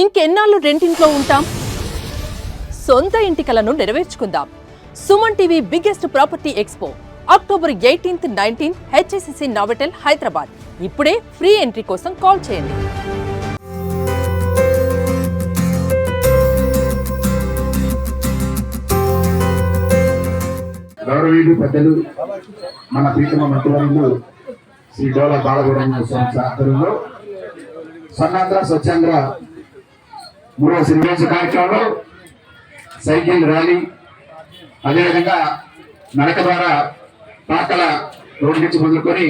ఇంకెన్నాళ్ళు రెంటింట్లో ఉంటాం? సొంత ఇంటి కలను నెరవేర్చుకుందాం. Suman TV biggest property expo. October eighteenth nineteenth HSCC Novotel Hyderabad. ఇప్పుడే ఫ్రీ ఎంట్రీ కోసం కాల్ చేయండి. గౌరవీయులు పెద్దలు మన పీఠమ మంత్రివర్యులు శ్రీ డోల బాలగురమ్మ స్వామి ఆధ్వర్యంలో స్వర్ణాంధ్ర స్వచ్ఛాంధ్ర మూడవ సినిమేషన్ కార్యక్రమంలో సైకిల్ ర్యాలీ. అదేవిధంగా నడక ద్వారా పాకల రోడ్డు నుంచి మొదలుకొని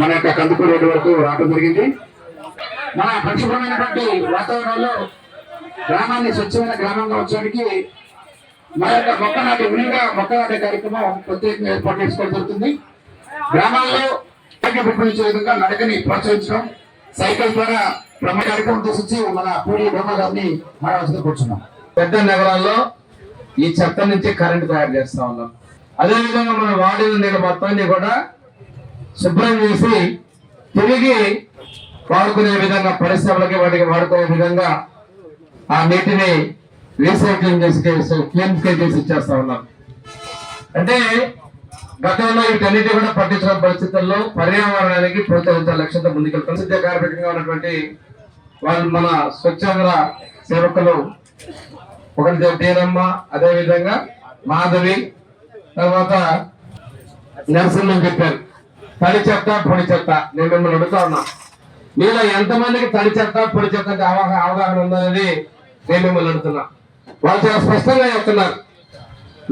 మన యొక్క కందుకూరు రోడ్డు వరకు రావడం జరిగింది. మన పరిశుభ్రమైనటువంటి వాతావరణంలో గ్రామాన్ని స్వచ్ఛమైన గ్రామంగా ఉంచడానికి మన యొక్క మొక్క నాటి వినియోగ మొక్క నాటే కార్యక్రమం ప్రత్యేకంగా ఏర్పాటు చేసుకోవడం జరుగుతుంది. గ్రామాల్లో ఆరోగ్య విధంగా నడకని ప్రోత్సహించడం సైకిల్ ద్వారా బ్రహ్మ కార్యక్రమం తీసుకొచ్చి మన పూడి బ్రహ్మ గారిని కూర్చున్నాం. పెద్ద నగరాల్లో ఈ చెత్త నుంచి కరెంట్ తయారు చేస్తా ఉన్నాం. అదేవిధంగా మన వాడిన నీళ్ళ మొత్తాన్ని కూడా శుభ్రం చేసి తిరిగి వాడుకునే విధంగా పరిశ్రమలకి వాటికి వాడుకునే విధంగా ఆ నీటిని రీసైక్లింగ్ చేసి క్లీన్ చేసి ఇచ్చేస్తా ఉన్నాం. అంటే గతంలో వీటన్నిటి కూడా పట్టించిన పరిస్థితుల్లో పర్యావరణానికి ప్రోత్సహించే లక్ష్యంతో ముందుకెళ్తాం. సిద్ధ కార్మికంగా ఉన్నటువంటి వాళ్ళు మన స్వచ్ఛంద సేవకులు ఒకటి తీరమ్మ అదే విధంగా మాధవి తర్వాత నరసింహం చెప్పారు. తడి చెత్త పొడి చెత్త. నేను మిమ్మల్ని అడుగుతా ఉన్నా. మీలో ఎంతమందికి తడి చెత్త పొడి చెత్త అంటే అవగాహన ఉందనేది నేను మిమ్మల్ని అడుగుతున్నా. వాళ్ళు చాలా స్పష్టంగా చెప్తున్నారు.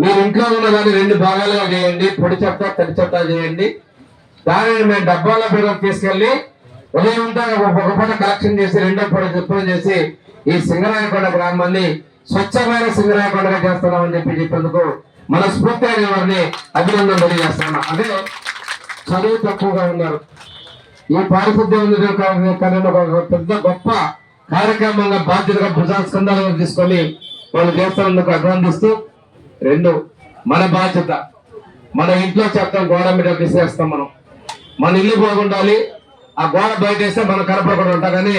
మీరు ఇంట్లో ఉన్న దాన్ని రెండు భాగాలుగా చేయండి. పొడి చెత్త తడి చెత్త చేయండి. దానిని మేము డబ్బాల పేరు తీసుకెళ్ళి ఉదయం ఒక పూట కలెక్షన్ చేసి రెండో పూట చెప్పడం చేసి ఈ సింగరాయకొండ గ్రామాన్ని స్వచ్ఛమైన సింగరాయకొండగా చేస్తున్నామని చెప్పి చెప్పేందుకు మనస్ఫూర్తిగా అనే వారిని అభినందన తెలియజేస్తున్నా అదే చదువు తక్కువగా ఉన్నారు. ఈ పారిశుద్ధ్యం ఉంది ఒక పెద్ద గొప్ప కార్యక్రమంగా బాధ్యతగా భుజాస్కందాలుగా తీసుకొని వాళ్ళు చేస్తున్నందుకు అభినందిస్తూ రెండు మన బాధ్యత. మన ఇంట్లో చెత్త గోడ మీద విసిరేస్తాం మనం. మన ఇల్లు బాగుండాలి ఆ గోడ బయట వేస్తే మనం కనపడకుండా ఉంటాం. కానీ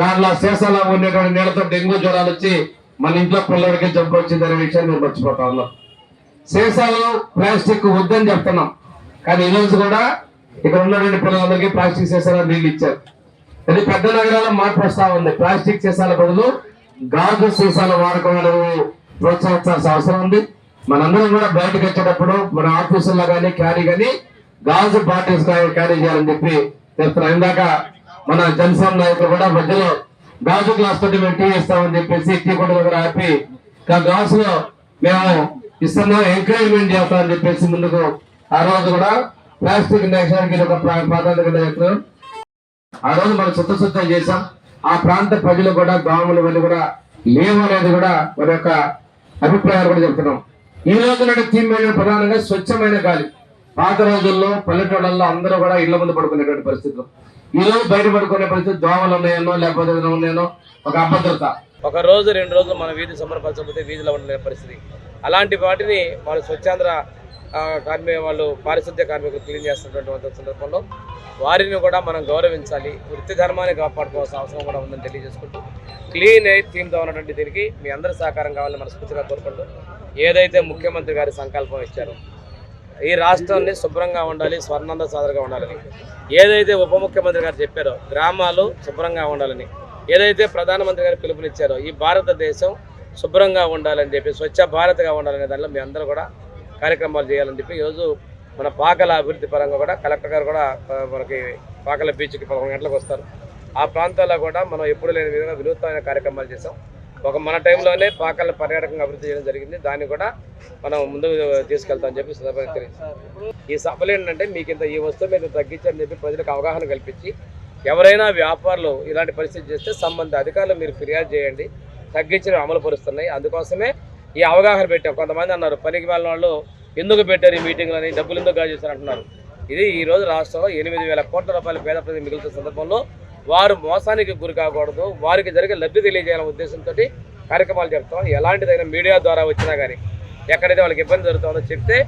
దానిలో శేషాలో ఉండేటువంటి నీళ్ళతో డెంగ్యూ జ్వరాలు వచ్చి మన ఇంట్లో పిల్లలకి జబ్బు వచ్చింది అనే విషయాన్ని మేము మర్చిపోతా ఉన్నాం. ప్లాస్టిక్ వద్దని చెప్తున్నాం. కానీ ఈరోజు కూడా ఇక్కడ ఉన్నటువంటి పిల్లలందరికీ ప్లాస్టిక్ శేషాలు నీళ్ళు ఇచ్చారు. అది పెద్ద నగరాల్లో మార్పు వస్తా ఉంది. ప్లాస్టిక్ సీసాల బదులు గాజు సీసాల వాడకం ప్రోత్సహించాల్సిన అవసరం ఉంది. మనందరం కూడా బయటకు వచ్చేటప్పుడు మన ఆఫీసుల్లో కానీ క్యారీ కానీ గాజు బాటిల్స్ క్యారీ చేయాలని చెప్పి చెప్తున్నాం ఇందాక మన జనసేన నాయకులు కూడా మధ్యలో గాజు గ్లాస్ తోటి మేము టీ ఇస్తామని చెప్పేసి టీ కూడా దగ్గర ఆపి ఆ గ్లాస్లో మేము ఇస్తున్నాం ఎంకరేజ్మెంట్ చేస్తామని చెప్పేసి ముందుకు ఆ రోజు కూడా ప్లాస్టిక్ నేషనల్కి ఒక ప్రాధాన్యత నాయకులు ఆ రోజు మనం చిత్తశుద్ధం చేశాం. ఆ ప్రాంత ప్రజలు కూడా దోమలు ఇవన్నీ కూడా లేవు అనేది కూడా మన యొక్క అభిప్రాయాలు కూడా చెప్తున్నాం. ఈ రోజు నాటి థీమ్ ప్రధానంగా స్వచ్ఛమైన గాలి. పాత రోజుల్లో పల్లెటూళ్ళల్లో అందరూ కూడా ఇళ్ళ ముందు పడుకునేటువంటి పరిస్థితులు. ఈరోజు బయట పడుకునే పరిస్థితి దోమలు ఉన్నాయనో లేకపోతే ఉన్నాయనో ఒక అభద్రత. ఒక రోజు రెండు రోజులు మన వీధి సంబరపరచకపోతే వీధిలో ఉండలేని పరిస్థితి. అలాంటి వాటిని వాళ్ళు స్వచ్ఛాంధ్ర కార్మిక వాళ్ళు పారిశుద్ధ్య కార్మికులు క్లీన్ చేస్తున్నటువంటి సందర్భంలో వారిని కూడా మనం గౌరవించాలి. వృత్తి ధర్మాన్ని కాపాడుకోవాల్సిన అవసరం కూడా ఉందని తెలియజేసుకుంటూ క్లీన్ ఎయిర్ థీమ్తో ఉన్నటువంటి దీనికి మీ అందరి సహకారం కావాలని మనస్ఫూర్తిగా కోరుకుంటూ ఏదైతే ముఖ్యమంత్రి గారి సంకల్పం ఇచ్చారో ఈ రాష్ట్రాన్ని శుభ్రంగా ఉండాలి స్వర్ణంద సాదరగా ఉండాలని. ఏదైతే ఉప ముఖ్యమంత్రి గారు చెప్పారో గ్రామాలు శుభ్రంగా ఉండాలని. ఏదైతే ప్రధానమంత్రి గారు పిలుపునిచ్చారో ఈ భారతదేశం శుభ్రంగా ఉండాలని చెప్పి స్వచ్ఛ భారత్గా ఉండాలనే దానిలో మీ అందరూ కూడా కార్యక్రమాలు చేయాలని చెప్పి ఈరోజు మన పాకల అభివృద్ధి పరంగా కూడా కలెక్టర్ గారు కూడా మనకి పాకల బీచ్కి పదకొండు గంటలకు వస్తారు. ఆ ప్రాంతాల్లో కూడా మనం ఎప్పుడు లేని విధంగా వినూత్నమైన కార్యక్రమాలు చేసాం ఒక మన టైంలోనే పాకల పర్యాటకంగా అభివృద్ధి చేయడం జరిగింది. దాన్ని కూడా మనం ముందుకు తీసుకెళ్తామని చెప్పి సందర్భంగా ఈ సభలు ఏంటంటే మీకు ఇంత ఈ వస్తువు మీద తగ్గించని చెప్పి ప్రజలకు అవగాహన కల్పించి ఎవరైనా వ్యాపారులు ఇలాంటి పరిస్థితి చేస్తే సంబంధిత అధికారులు మీరు ఫిర్యాదు చేయండి. తగ్గించడం అమలు పరుస్తున్నాయి అందుకోసమే ఈ అవగాహన పెట్టాం. కొంతమంది అన్నారు పనికి వెళ్ళిన వాళ్ళు ఎందుకు పెట్టారు ఈ మీటింగ్లని డబ్బులు ఎందుకు గాజేస్తారు అంటున్నారు. ఇది ఈరోజు రాష్ట్రంలో ఎనిమిది వేల కోట్ల రూపాయల పేద ప్రజలు మిగులుతున్న సందర్భంలో వారు మోసానికి గురి కాకూడదు. వారికి జరిగే లబ్ధి తెలియజేయాలనే ఉద్దేశంతో కార్యక్రమాలు చెప్తాం ఎలాంటిదైనా మీడియా ద్వారా వచ్చినా కానీ ఎక్కడైతే వాళ్ళకి ఇబ్బంది జరుగుతుందో చెప్తే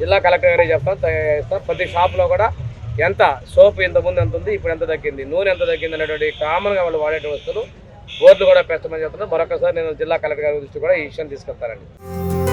జిల్లా కలెక్టర్ గారికి చెప్తాం తయారు చేస్తాం. ప్రతి షాప్లో కూడా ఎంత సోప్ ఇంతకుముందు ముందు ఎంత ఉంది ఇప్పుడు ఎంత తగ్గింది నూనె ఎంత తగ్గింది అనేటువంటి కామన్గా వాళ్ళు వాడేటువంటి వస్తువులు బోర్డులు కూడా పెట్టమని చెప్తున్నారు. మరొకసారి నేను జిల్లా కలెక్టర్ గారి దృష్టి కూడా ఈ విషయం తీసుకెళ్తానండి.